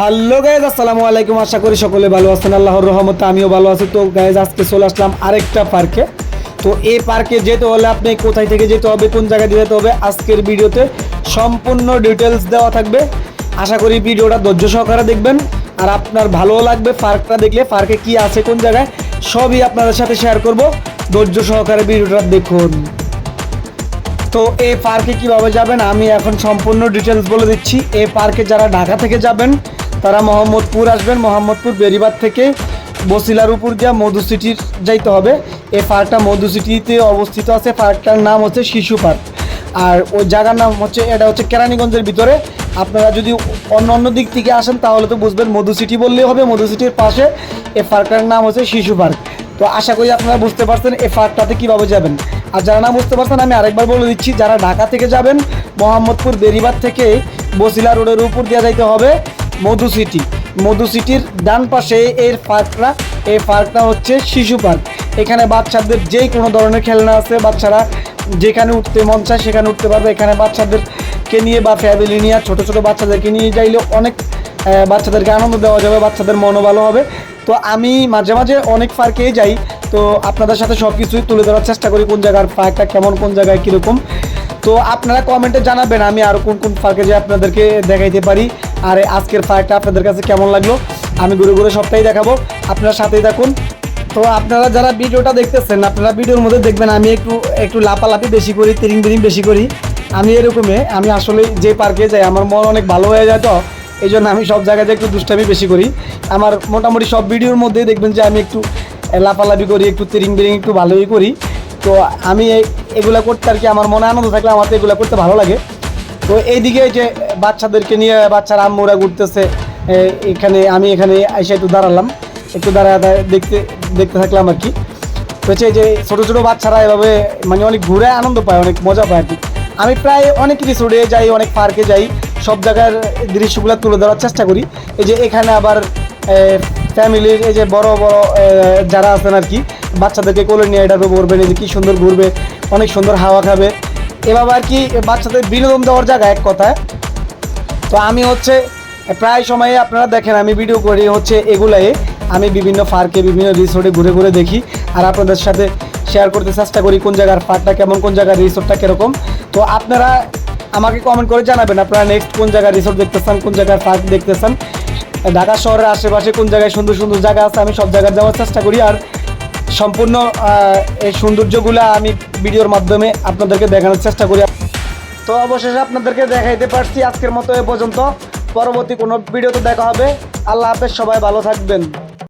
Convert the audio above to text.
Hello guys আসসালামু আলাইকুম। আশা করি সকলে ভালো আছেন। আল্লাহর রহমতে আমিও ভালো আছি। তো গাইজ আজকে চলে আসলাম আরেকটা পার্কে। তো এই পার্কে যেতে হলে আপনি কোথায় থেকে যেতে হবে, কোন জায়গায় যেতে হবে, আজকের ভিডিওতে সম্পূর্ণ ডিটেলস দেওয়া থাকবে। আশা করি ভিডিওটা ধৈর্য সহকারে দেখবেন। আর আপনার ভালোও লাগবে পার্কটা দেখলে, পার্কে কি আছে, কোন জায়গায়, সবই আপনাদের সাথে শেয়ার করব। ধৈর্য সহকারে ভিডিওটা দেখুন। তো এই পার্কে কীভাবে যাবেন, আমি এখন সম্পূর্ণ ডিটেলস বলে দিচ্ছি। এই পার্কে যারা ঢাকা থেকে যাবেন তারা মোহাম্মদপুর আসবেন, মোহাম্মদপুর বেরিবাদ থেকে বসিলার উপর দিয়া মধু সিটির যাইতে হবে। এই পার্কটা মধু সিটিতে অবস্থিত আছে, পার্কটার নাম হচ্ছে শিশু পার্ক। আর ওই জায়গার নাম হচ্ছে, এটা হচ্ছে কেরানীগঞ্জের ভিতরে। আপনারা যদি অন্য অন্য দিক থেকে আসেন, তাহলে তো বুঝবেন মধু সিটি বললেই হবে, মধু সিটির পাশে এই পার্কটার নাম হচ্ছে শিশু পার্ক। তো আশা করি আপনারা বুঝতে পারছেন এই পার্কটাতে কীভাবে যাবেন। আর যারা না বুঝতে পারছেন, আমি আরেকবার বলে দিচ্ছি, যারা ঢাকা থেকে যাবেন, মোহাম্মদপুর বেরিবাদ থেকে বসিলা রোডের উপর দিয়ে যাইতে হবে। মধু সিটি মধু সিটির ডান পাশে এর পার্কটা এই পার্কটা হচ্ছে শিশু পার্ক। এখানে বাচ্চাদের যে কোনো ধরনের খেলনা আছে, বাচ্চারা যেখানে উঠতে মন চায় সেখানে উঠতে পারবে। এখানে বাচ্চাদেরকে নিয়ে বা ফ্যামিলি নিয়ে ছোটো ছোটো বাচ্চাদেরকে নিয়ে যাইলে অনেক বাচ্চাদেরকে আনন্দ দেওয়া যাবে, বাচ্চাদের মনও ভালো হবে। তো আমি মাঝে মাঝে অনেক পার্কেই যাই। তো আপনাদের সাথে সব কিছুই তুলে ধরার চেষ্টা করি কোন জায়গার পার্কটা কেমন, কোন জায়গায় কীরকম। তো আপনারা কমেন্টে জানাবেন আমি আরও কোন কোন পার্কে যে আপনাদেরকে দেখাইতে পারি। আর আজকের পার্কটা আপনাদের কাছে কেমন লাগল? আমি ঘুরে ঘুরে সবটাই দেখাবো। আপনারা সাথেই থাকুন। তো আপনারা যারা ভিডিওটা দেখতেছেন, আপনারা ভিডিওর মধ্যে দেখবেন আমি একটু একটু লাপালাপি বেশি করি, তিরিং বিরিং বেশি করি। আমি এরকমই, আমি আসলে যে পার্কে যাই, আমার মন অনেক ভালো হয়ে যায় তো। এই জন্য আমি সব জায়গায় একটু দুষ্টামি বেশি করি। আমার মোটামুটি সব ভিডিওর মধ্যেই দেখবেন যে আমি একটু লাফালাফি করি, একটু তিরিং বিরিং একটু ভালোই করি। তো আমি এগুলা করতে আর কি আমার মনে আনন্দ থাকলে আমার তো এগুলো করতে ভালো লাগে। তো এইদিকে যে বাচ্চাদেরকে নিয়ে বাচ্চারা আম্মুরা ঘুরতেছে এখানে আমি এখানে এসে একটু দাঁড়ালাম, একটু দাঁড়ায় দেখতে দেখতে থাকলাম আর কি। তো হচ্ছে যে ছোটো ছোটো বাচ্চারা এভাবে মানে অনেক ঘুরে আনন্দ পায়, অনেক মজা পায় আর কি। আমি প্রায় অনেক রিসোর্টে যাই, অনেক পার্কে যাই, সব জায়গার দৃশ্যগুলো তুলে ধরার চেষ্টা করি। এই যে এখানে আবার ফ্যামিলির এই যে বড় বড় যারা আছেন আর কি, বাচ্চাদেরকে কোলে নিয়ে এটা ঘুরবেন এই যে কী সুন্দর ঘুরবে, অনেক সুন্দর হাওয়া খাবে। এভাবে আর কি বাচ্চাদের বিনোদন দেওয়ার জায়গা এক কথায়। তো আমি হচ্ছে, প্রায় সময়ে আপনারা দেখেন, আমি ভিডিও করি হচ্ছে এগুলাই। আমি বিভিন্ন পার্কে, বিভিন্ন রিসোর্টে ঘুরে ঘুরে দেখি। আর আপনাদের সাথে শেয়ার করতে চেষ্টা করি কোন জায়গার পার্কটা কেমন, কোন জায়গার রিসোর্টটা কীরকম। তো আপনারা আমাকে কমেন্ট করে জানাবেন, আপনারা নেক্সট কোন জায়গার রিসোর্ট দেখতে চান কোন জায়গার পার্ক দেখতে চান ঢাকা শহরের আশেপাশে কোন জায়গায় সুন্দর সুন্দর জায়গা আছে, আমি সব জায়গায় যাওয়ার চেষ্টা করি। আর সম্পূর্ণ এই সৌন্দর্যগুলো আমি ভিডিওর মাধ্যমে আপনাদেরকে দেখানোর চেষ্টা করি। তো অবশেষে আপনাদেরকে দেখাইতে পারছি আজকের মতো এ পর্যন্ত। পরবর্তী কোনো ভিডিওতে দেখা হবে। আল্লাহ হাফেজ, সবাই ভালো থাকবেন।